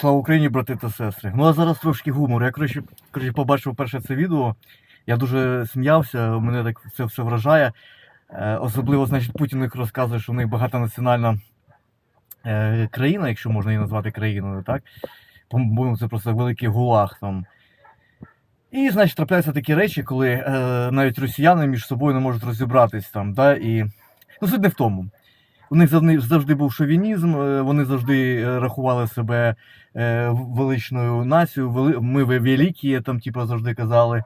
Слава Україні, брати та сестри. Ну а зараз трошки гумору. Я коротше, коротше, побачив перше це відео. Я дуже сміявся, мене так це все вражає. Е, особливо, значить, Путін розказує, що в них багатонаціональна е, країна, якщо можна її назвати країною, так? По-моєму, це просто великий гулаг там. І, значить, трапляються такі речі, коли е, навіть росіяни між собою не можуть розібратись там. Да? І... Ну, суть не в тому. У них завжди, був шовінізм, е, вони завжди е, рахували себе е, величною нацією, ми великі, там, типу, завжди казали.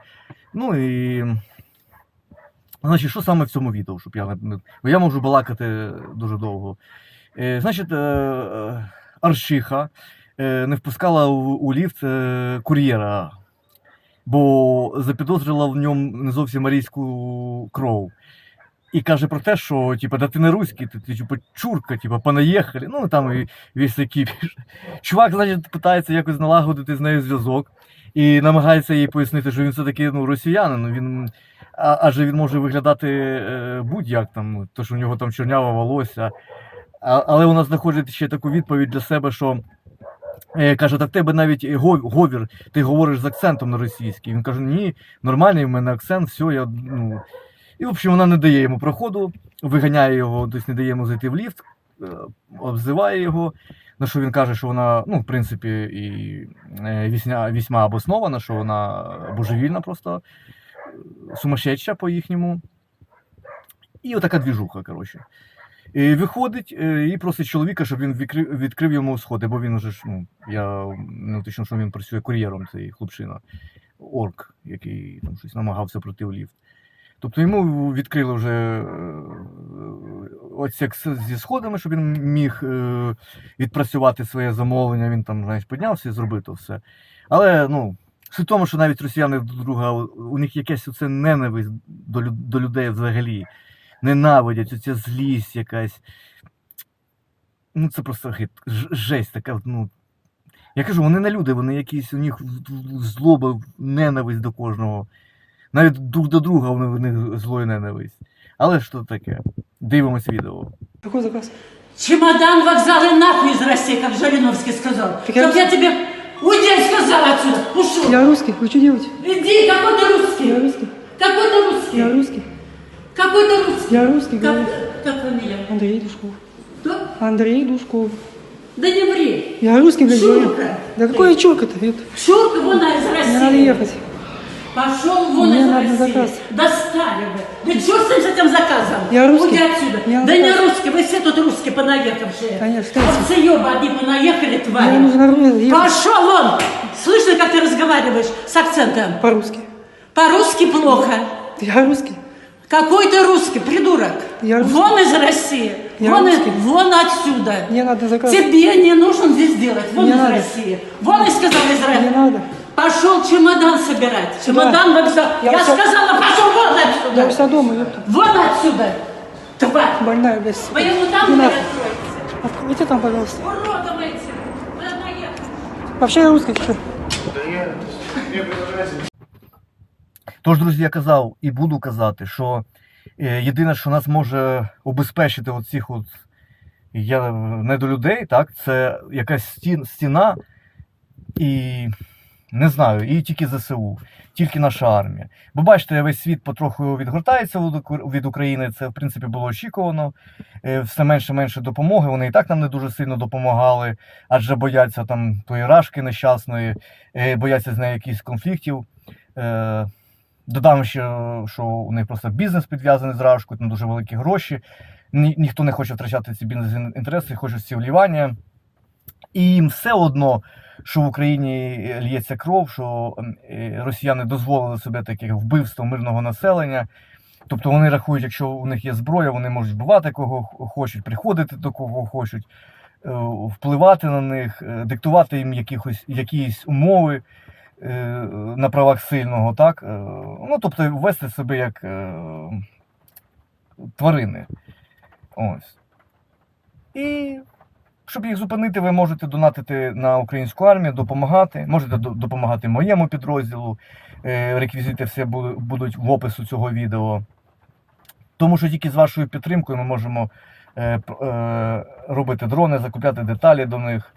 Ну і. Значить, що саме в цьому відео, щоб я не. Бо я можу балакати дуже довго. Значить, Аршиха не впускала у, ліфт кур'єра, бо запідозрила в ньому не зовсім арійську кров. І каже про те, що типа, да ти не руський, ти, ти типа чурка, типа, понаїхали. Ну там і весь екіпіш. Чувак, значить, питається якось налагодити з нею зв'язок і намагається їй пояснити, що він все-таки ну, росіянин. Він, а, адже він може виглядати е, будь-як там, то що у нього там чорняве волосся. А, але вона знаходить ще таку відповідь для себе, що. е, Каже, та в тебе навіть говір, ти говориш з акцентом на російський. Він каже, ні, нормальний в мене акцент, все, я ну. І, в общем, вона не дає йому проходу, виганяє його, тобто не дає йому зайти в ліфт, е, обзиває його. На що він каже, що вона, ну, в принципі, і е, вісня, вісьма обоснована, що вона божевільна просто, е, сумасшедша по-їхньому. І отака двіжуха, коротше. І виходить і просить чоловіка, щоб він відкрив, йому сходи, бо він уже ж, ну, я не уточнив, що він працює кур'єром, цей хлопчина, орк, який там щось намагався пройти в ліфт. Тобто йому відкрили вже е, отсек зі сходами, щоб він міг е, відпрацювати своє замовлення. Він там знаєш, піднявся і зробив то все. Але ну, суть в тому, що навіть росіяни друг друга, у- них якась оце ненависть до людей взагалі. Ненавидять, оця злість якась. Ну, це просто хит, жесть така. Ну, я кажу, вони не люди, вони якісь, у них злоба, ненависть до кожного. Навіть друг до друга вони в них зло і ненависть. Але що таке? Дивимось відео. Какой заказ? Чемодан, вокзал и нахуй из России, как Жириновский сказал. Так я- Чтоб я тебе уйди, я сказал отсюда. Ушел. Я русский, вы что делаете? Иди, какой ты русский? Я русский. Какой ты русский? Я русский. Какой ты русский? Я русский, Как, говорю. как фамилия? Андрей Душков. Кто? Андрей Душков. Да не ври. Я русский, блядь, говорю. Шурка. Да какой чурка-то, Вет? Шурка вон из Мне России. надо ехать. Пошел вон Мне из надо России. заказ. Достали вы. Да что с этим, заказом? Я русский. Уйди отсюда. Я да не русский, вы все тут русские понаехавшие. Конечно. Овцеёбы одни понаехали, твари. Мне нужно. Пошел вон! Слышно, как ты разговариваешь с акцентом? По-русски. По-русски плохо. Я русский. Какой ты русский, придурок? Я русский. Вон из России. Я вон, русский. вон отсюда. Мне надо заказ. Тебе не нужно здесь делать. Вон Не из надо. России. Вон, и сказал Не Израиль. надо. Пошел чемодан собирать. Чемодан вокзал. Я Я, всё- сказала, пошел вон Я отсюда. у себя дома, ёпта. Вон отсюда. Тварь. Больная, блядь. сука. Своему там Не не надо. откроется. Откройте там, пожалуйста. Уродом этим. Вы наехали. Вообще я русский, что? Тож, друзі, я казав і буду казати, що е, єдине, що нас може обезпечити от цих от я не до людей, так, це якась стін, стіна і не знаю, і тільки ЗСУ, тільки наша армія. Бо бачите, весь світ потроху відгортається від України. Це в принципі було очікувано. Е, Все менше менше допомоги. Вони і так нам не дуже сильно допомагали, адже бояться там тої рашки нещасної, е, бояться з нею якихось конфліктів. Е, Додам ще, що у них просто бізнес підв'язаний з Рашкою, там дуже великі гроші. Ні, ніхто не хоче втрачати ці бізнес-інтереси, хочуть ці вливання. І їм все одно, що в Україні лється кров, що е, росіяни дозволили собі таке вбивство мирного населення. Тобто вони рахують, якщо у них є зброя, вони можуть вбивати кого хочуть, приходити до кого хочуть, е, впливати на них, е, диктувати їм якихось, якісь умови е, на правах сильного, так? Е, Ну, тобто вести себе як е, тварини. Ось. І щоб їх зупинити, ви можете донатити на українську армію, допомагати. Можете до- допомагати моєму підрозділу. Е, Реквізити все будуть в опису цього відео. Тому що тільки з вашою підтримкою ми можемо е, е, робити дрони, закупляти деталі до них.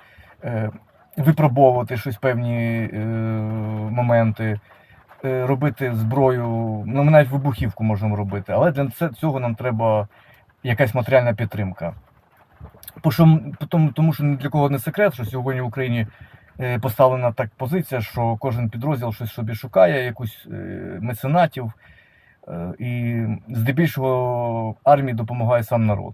Випробовувати щось певні моменти, робити зброю. Ну, ми навіть вибухівку можемо робити, але для цього нам треба якась матеріальна підтримка. Що- Тому, що ні для кого не секрет, що сьогодні в Україні е, поставлена так позиція, що кожен підрозділ щось собі шукає, якусь е, меценатів. Е, І здебільшого армії допомагає сам народ.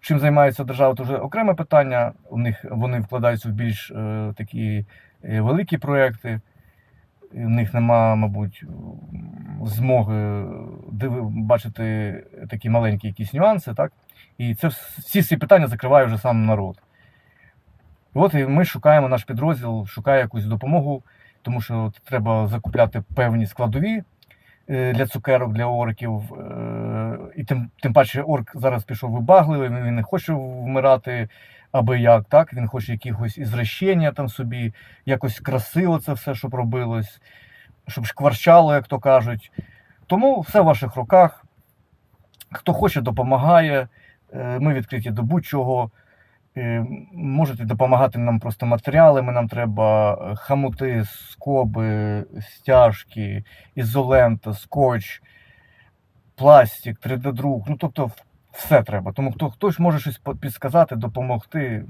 Чим займається держава, це вже окреме питання. У них вони вкладаються в більш е, такі великі проекти. В них нема, мабуть, змоги бачити такі маленькі якісь нюанси, так? І це всі ці питання закриває вже сам народ. От і ми шукаємо наш підрозділ, шукає якусь допомогу, тому що треба закупляти певні складові е, для цукерок, для орків. е, І тим, тим паче орк зараз пішов вибагливий, він не хоче вмирати аби як, так? Він хоче якихось ізращення там собі, якось красиво це все, щоб робилось, щоб шкварчало, як то кажуть. Тому все в ваших руках. Хто хоче, допомагає. Е, Ми відкриті до будь-чого. Е, Можете допомагати нам просто матеріалами. Нам треба е, хамути, скоби, стяжки, ізолента, скотч, пластик, 3D-друк. Ну, тобто, все треба. Тому хто хтось може щось підсказати, допомогти.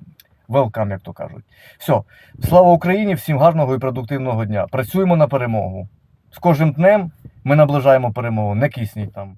Велкам, як то кажуть. Все. Слава Україні! Всім гарного і продуктивного дня. Працюємо на перемогу. З кожним днем ми наближаємо перемогу. Не кисніть там.